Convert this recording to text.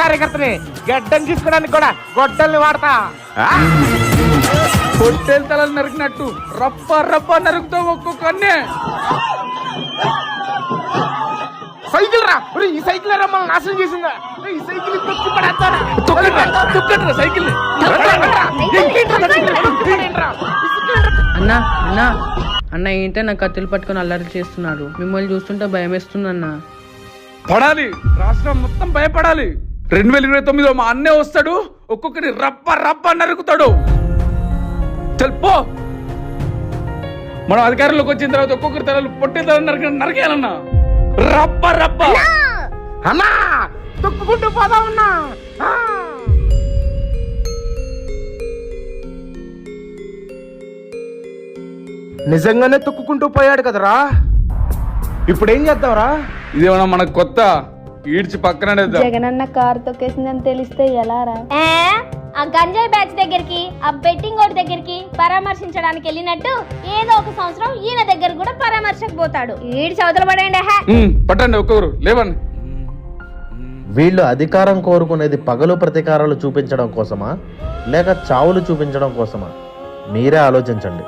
కార్యకర్తని గడ్డం తీసుకోవడానికి కూడా గొడ్డల్ని వాడతా? పొట్టేలు తలలు నరికినట్టు రప్ప రప్ప నరుకుతాం ఒక్కొక్కనే సైకిల్ రా. ఒరేయ్, ఈ సైకిల్ రా మనల్ని నాశనం చేసిందా? ఈ సైకిల్ తొక్కి పడేస్తారా? తుక్కట్రా సైకిల్ అన్నా అన్నా అన్న ఏంటో నా కత్తులు పట్టుకొని అల్లరి చేస్తున్నాడు మిమ్మల్ని చూస్తుంటే భయం వేస్తుందన్నా పడాలి. రాష్ట్రం మొత్తం భయపడాలి. రెండు వేల ఇరవై తొమ్మిదిలో మా అన్నే వస్తాడు ఒక్కొక్కరి రప్ప రప్ప నరుకుతాడు. తెలుపో మనం అధికారంలోకి వచ్చిన తర్వాత ఒక్కొక్కరి తలలు పొట్టే తల నరక నరకేయాలన్నా. రప్ప రప్ప అన్నా! తొక్కుకుంటూ పోదా ఉన్నా. నిజంగానే తొక్కుకుంటూ పోయాడు కదరా? ఇప్పుడు ఏం చేద్దాంరా? ఇదేమన్నా మనకు కొత్త ఈడ్చి పక్కన జగనన్న కారు తొక్కేసిందని తెలిస్తే ఎలా రా ఆ గంజాయి బ్యాచ్ దగ్గరికి ఆ బెట్టింగ్ ఓడి దగ్గరికి పరామర్శించడానికి వెళ్ళినట్టు ఏదో ఒక సంవత్సరం ఈయన దగ్గర కూడా పరామర్శకు పోతాడు ఈడి చదువులు పడండి పట్టండి ఒక్కొక్కరు లేవండి. వీళ్ళు అధికారం కోరుకునేది పగలు ప్రతీకారాలు చూపించడం కోసమా లేక చావులు చూపించడం కోసమా? మీరే ఆలోచించండి.